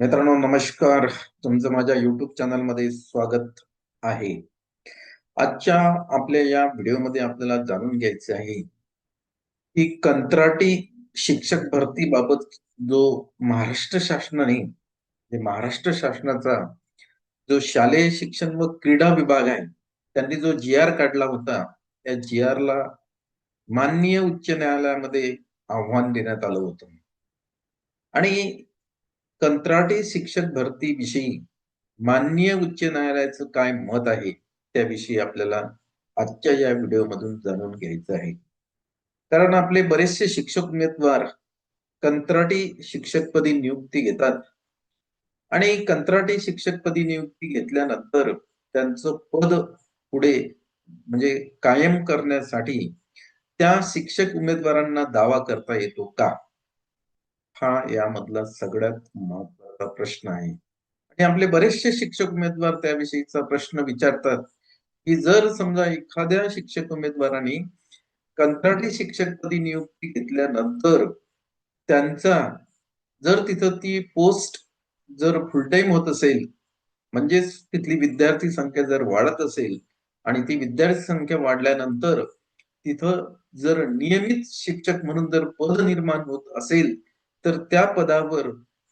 मित्रांनो नमस्कार. तुमचं माझ्या युट्यूब चॅनलमध्ये स्वागत आहे. आजच्या आपल्या या व्हिडिओमध्ये आपल्याला जाणून घ्यायचे आहे की कंत्राटी शिक्षक भरती बाबत जो महाराष्ट्र शासनाने महाराष्ट्र शासनाचा जो शालेय शिक्षण व क्रीडा विभाग आहे त्यांनी जो जी आर काढला होता त्या जी ला माननीय उच्च न्यायालयामध्ये आव्हान देण्यात आलं होतं. आणि कंत्राटी शिक्षक भरती विषयी माननीय उच्च न्यायालयाचं काय मत आहे त्याविषयी आपल्याला आजच्या या व्हिडिओमधून जाणून घ्यायचं आहे. कारण आपले बरेचसे शिक्षक उमेदवार कंत्राटी शिक्षकपदी नियुक्ती घेतात. आणि कंत्राटी शिक्षकपदी नियुक्ती घेतल्यानंतर त्यांचं पद पुढे म्हणजे कायम करण्यासाठी त्या शिक्षक उमेदवारांना दावा करता येतो का? हा यामधला सगळ्यात महत्त्वाचा प्रश्न आहे. आणि आपले बरेचसे शिक्षक उमेदवार त्याविषयीचा प्रश्न विचारतात की जर समजा एखाद्या शिक्षक उमेदवारांनी कंत्राटी शिक्षकपदी नियुक्ती घेतल्यानंतर त्यांचा जर तिथं ती पोस्ट जर फुल टाइम होत असेल म्हणजेच तिथली विद्यार्थी संख्या जर वाढत असेल आणि ती विद्यार्थी संख्या वाढल्यानंतर तिथं जर नियमित शिक्षक म्हणून जर पद निर्माण होत असेल तर त्या पदावर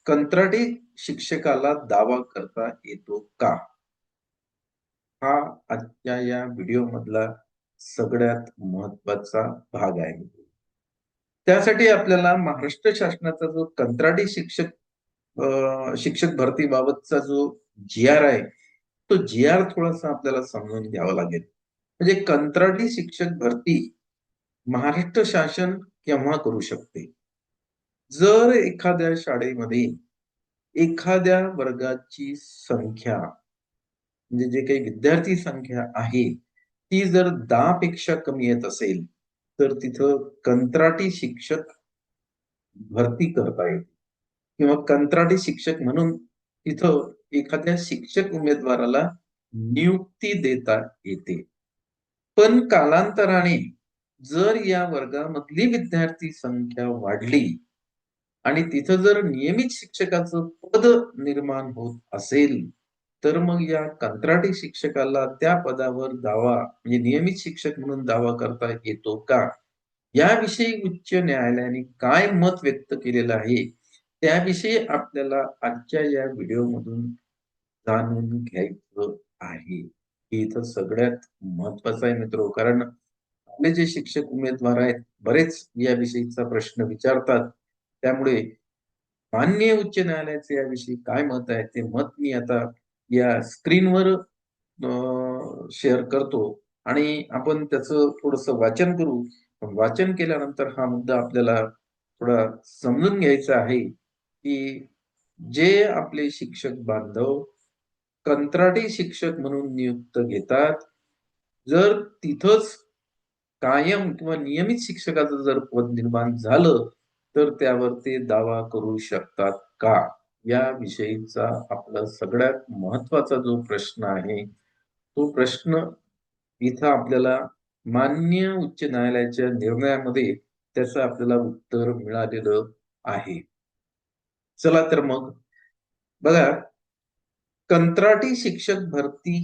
कंत्राटी शिक्षकाला दावा करता येतो का? हा आजच्या या व्हिडिओ मधला सगळ्यात महत्त्वाचा भाग आहे. त्यासाठी आपल्याला महाराष्ट्र शासनाचा जो कंत्राटी शिक्षक शिक्षक भरती बाबतचा जो जी आर आहे तो जी आर थोडासा आपल्याला समजून घ्यावा लागेल. म्हणजे कंत्राटी शिक्षक भरती महाराष्ट्र शासन केव्हा करू शकते? जर एखाद्या शाळेमध्ये एखाद्या वर्गाची संख्या म्हणजे जे काही विद्यार्थी संख्या आहे ती जर दहा पेक्षा कमी येत असेल तर तिथं कंत्राटी शिक्षक भरती करता येते किंवा कंत्राटी शिक्षक म्हणून तिथं एखाद्या शिक्षक उमेदवाराला नियुक्ती देता येते. पण कालांतराने जर या वर्गामधली विद्यार्थी संख्या वाढली आणि तिथं जर नियमित शिक्षकाचं पद निर्माण होत असेल तर मग या कंत्राटी शिक्षकाला त्या पदावर दावा म्हणजे नियमित शिक्षक म्हणून दावा करता येतो का? याविषयी उच्च न्यायालयाने काय मत व्यक्त केलेलं आहे? त्याविषयी आपल्याला आजच्या या व्हिडिओमधून जाणून घ्यायचं आहे. हे इथं सगळ्यात महत्वाचं आहे मित्र कारण आपले जे शिक्षक उमेदवार आहेत बरेच याविषयीचा प्रश्न विचारतात. त्यामुळे मान्य उच्च न्यायालयाचे याविषयी काय मत आहे ते मत मी आता या स्क्रीनवर शेअर करतो. आणि आपण त्याचं थोडस वाचन करू. वाचन केल्यानंतर हा मुद्दा आपल्याला थोडा समजून घ्यायचा आहे की जे आपले शिक्षक बांधव कंत्राटी शिक्षक म्हणून नियुक्त घेतात जर तिथंच कायम किंवा नियमित शिक्षकाचं जर पद निर्माण झालं तर त्यावर ते दावा करू शकतात का? या विषयीचा आपला सगळ्यात महत्त्वाचा जो प्रश्न आहे तो प्रश्न इथं आपल्याला मान्य उच्च न्यायालयाच्या निर्णयामध्ये त्याचं आपल्याला उत्तर मिळालेलं आहे. चला तर मग. बघा कंत्राटी शिक्षक भरती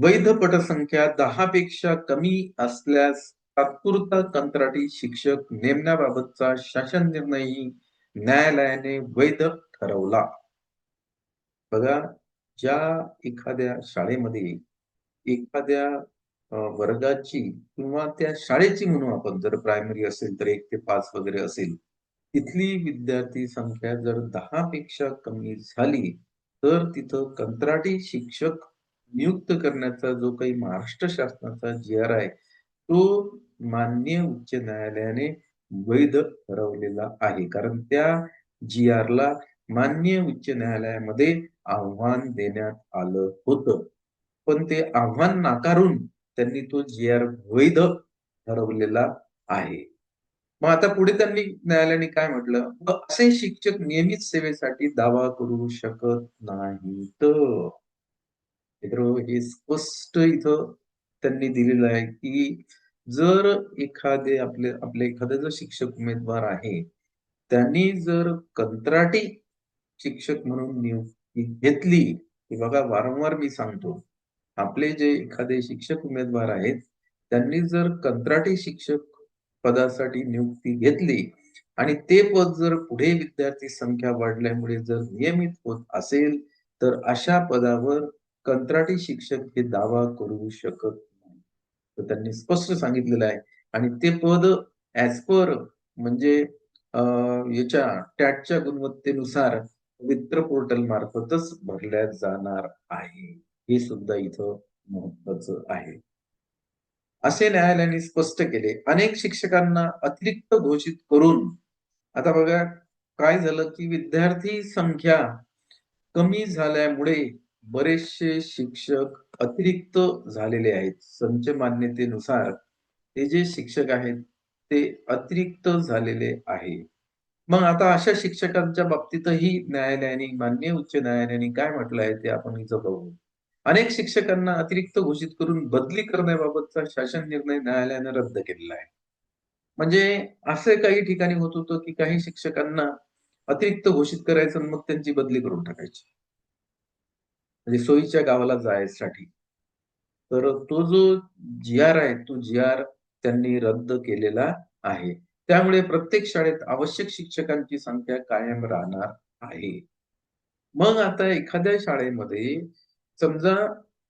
वैध पटसंख्या दहा पेक्षा कमी असल्यास तात्पुरता कंत्राटी शिक्षक नेमण्याबाबतचा शासन निर्णयही न्यायालयाने वैध ठरवला. बघा ज्या एखाद्या शाळेमध्ये एखाद्या वर्गाची किंवा त्या शाळेची म्हणून आपण जर प्रायमरी असेल तर एक ते पाच वगैरे असेल तिथली विद्यार्थी संख्या जर दहा पेक्षा कमी झाली तर तिथं कंत्राटी शिक्षक नियुक्त करण्याचा जो काही महाराष्ट्र शासनाचा जी आर आहे तो मान्य उच्च न्यायालयाने वैध ठरवलेला आहे. कारण त्या जी ला मान्य उच्च न्यायालयामध्ये आव्हान देण्यात आलं होतं. पण ते आव्हान नाकारून त्यांनी तो जी आर वैध ठरवलेला आहे. मग आता पुढे त्यांनी न्यायालयाने काय म्हटलं? असे शिक्षक नियमित सेवेसाठी दावा करू शकत नाही तर हे स्पष्ट इथं त्यांनी दिलेलं आहे की जर एखादे आपले आपले एखादे जर शिक्षक उमेदवार आहे त्यांनी जर कंत्राटी शिक्षक म्हणून नियुक्ती घेतली की बघा वारंवार मी सांगतो आपले जे एखादे शिक्षक उमेदवार आहेत त्यांनी जर कंत्राटी शिक्षक पदासाठी नियुक्ती घेतली आणि ते पद जर पुढे विद्यार्थी संख्या वाढल्यामुळे जर नियमित होत असेल तर अशा पदावर कंत्राटी शिक्षक हे दावा करू शकत तर त्यांनी स्पष्ट सांगितलेलं आहे. आणि ते पद ऍज पर म्हणजे याच्या टॅटच्या गुणवत्तेनुसार पवित्र पोर्टल मार्फतच भरल्या जाणार आहे. हे सुद्धा इथं महत्वाचं आहे. असे न्यायालयाने स्पष्ट केले. अनेक शिक्षकांना अतिरिक्त घोषित करून आता बघा काय झालं की विद्यार्थी संख्या कमी झाल्यामुळे बरेचसे शिक्षक अतिरिक्त झालेले आहेत. संच मान्यतेनुसार ते जे शिक्षक आहेत ते अतिरिक्त झालेले आहे. मग आता अशा शिक्षकांच्या बाबतीतही न्यायालयाने मान्य उच्च न्यायालयाने काय म्हटलं आहे ते आपण इथं बघू. अनेक शिक्षकांना अतिरिक्त घोषित करून बदली करण्याबाबतचा शासन निर्णय न्यायालयाने रद्द केलेला आहे. म्हणजे असे काही ठिकाणी होत होतं की काही शिक्षकांना अतिरिक्त घोषित करायचं मग त्यांची बदली करून टाकायची. म्हणजे सोयीच्या गावाला जायसाठी. तर तो जो जी आर आहे तो जी आर त्यांनी रद्द केलेला आहे. त्यामुळे प्रत्येक शाळेत आवश्यक शिक्षकांची संख्या कायम राहणार आहे. मग आता एखाद्या शाळेमध्ये समजा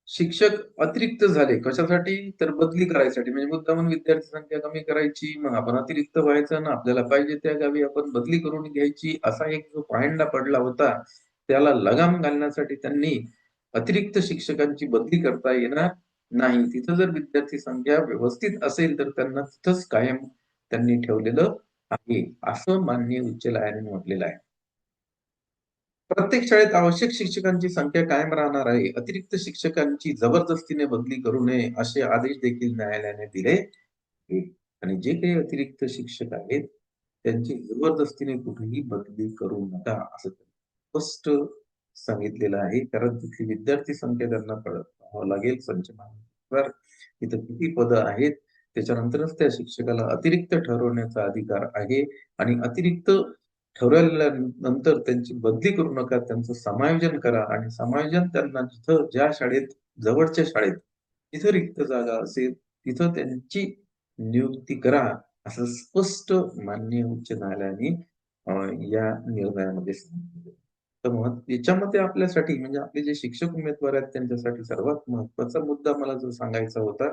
शिक्षक अतिरिक्त झाले कशासाठी? तर बदली करायसाठी. म्हणजे मुद्दामून विद्यार्थी संख्या कमी करायची मग आपण अतिरिक्त व्हायचं ना आपल्याला पाहिजे त्या गावी आपण बदली करून घ्यायची असा एक जो पायंडा पडला होता त्याला लगाम घालण्यासाठी त्यांनी अतिरिक्त शिक्षकांची बदली करता येणार नाही. तिथं जर विद्यार्थी संख्या व्यवस्थित असेल तर त्यांना तिथंच कायम त्यांनी ठेवलेलं आहे असं मान्य उच्च न्यायालयाने म्हटलेलं आहे. प्रत्येक शाळेत आवश्यक शिक्षकांची संख्या कायम राहणार आहे. अतिरिक्त शिक्षकांची जबरदस्तीने बदली करू नये असे आदेश देखील न्यायालयाने दिले आणि जे काही अतिरिक्त शिक्षक आहेत त्यांची जबरदस्तीने कुठेही बदली करू नका असं स्पष्ट सांगितलेलं आहे. कारण तिथली विद्यार्थी संख्या त्यांना कळत लागेल संच इथं किती पद आहेत? त्याच्यानंतरच त्या शिक्षकाला अतिरिक्त ठरवण्याचा अधिकार आहे. आणि अतिरिक्त ठरवल्यानंतर त्यांची बदली करू नका. त्यांचं समायोजन करा. आणि समायोजन त्यांना जिथं ज्या शाळेत जवळच्या शाळेत जिथं रिक्त जागा असेल तिथं त्यांची नियुक्ती करा असं स्पष्ट मान्य उच्च न्यायालयाने या निर्णयामध्ये सांगितलं. तर याच्यामध्ये आपल्यासाठी म्हणजे आपले जे शिक्षक उमेदवार आहेत त्यांच्यासाठी सर्वात महत्त्वाचा मुद्दा मला जो सांगायचा होता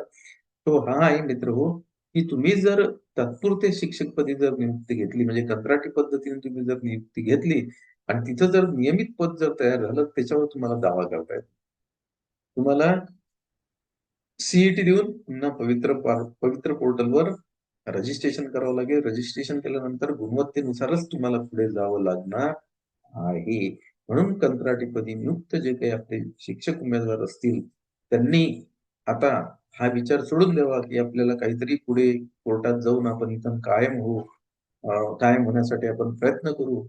तो हा आहे मित्र हो की तुम्ही जर तात्पुरते शिक्षकपदी जर नियुक्ती घेतली म्हणजे कंत्राटी पद्धतीने तुम्ही जर नियुक्ती घेतली आणि तिथं जर नियमित पद जर तयार झालं त्याच्यावर तुम्हाला दावा करता येतो. तुम्हाला सीईटी देऊन पुन्हा पवित्र पवित्र पोर्टलवर रजिस्ट्रेशन करावं लागेल. रजिस्ट्रेशन केल्यानंतर गुणवत्तेनुसारच तुम्हाला पुढे जावं लागणार. आहे. म्हणून कंत्राटीपदी नियुक्त जे काही आपले शिक्षक उमेदवार असतील त्यांनी आता हा विचार सोडून द्यावा की आपल्याला काहीतरी पुढे कोर्टात जाऊन आपण इथं कायम होऊ कायम होण्यासाठी आपण प्रयत्न करू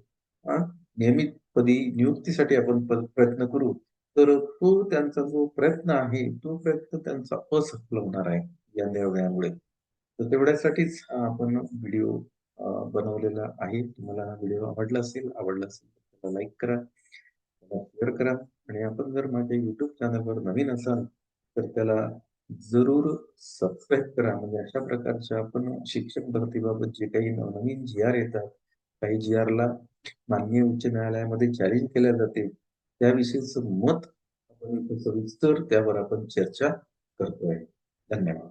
नियमित पदी नियुक्तीसाठी आपण प्रयत्न करू. तर तो त्यांचा जो प्रयत्न आहे तो प्रयत्न त्यांचा असफल होणार आहे या निर्णयामुळे. तर तेवढ्यासाठीच आपण व्हिडिओ बनवलेला आहे. तुम्हाला हा व्हिडिओ आवडला असेल आवडला असेल तर लाईक करा शेअर करा. आणि आपण जर माझ्या युट्यूब चॅनलवर नवीन असाल तर त्याला जरूर सबस्क्राईब करा. म्हणजे अशा प्रकारच्या आपण शिक्षक भरतीबाबत जे काही नवनवीन जी आर येतात काही जी ला मान्य उच्च न्यायालयामध्ये चॅलेंज केल्या जाते त्याविषयीच मत आपण सविस्तर त्यावर आपण चर्चा करतोय. धन्यवाद.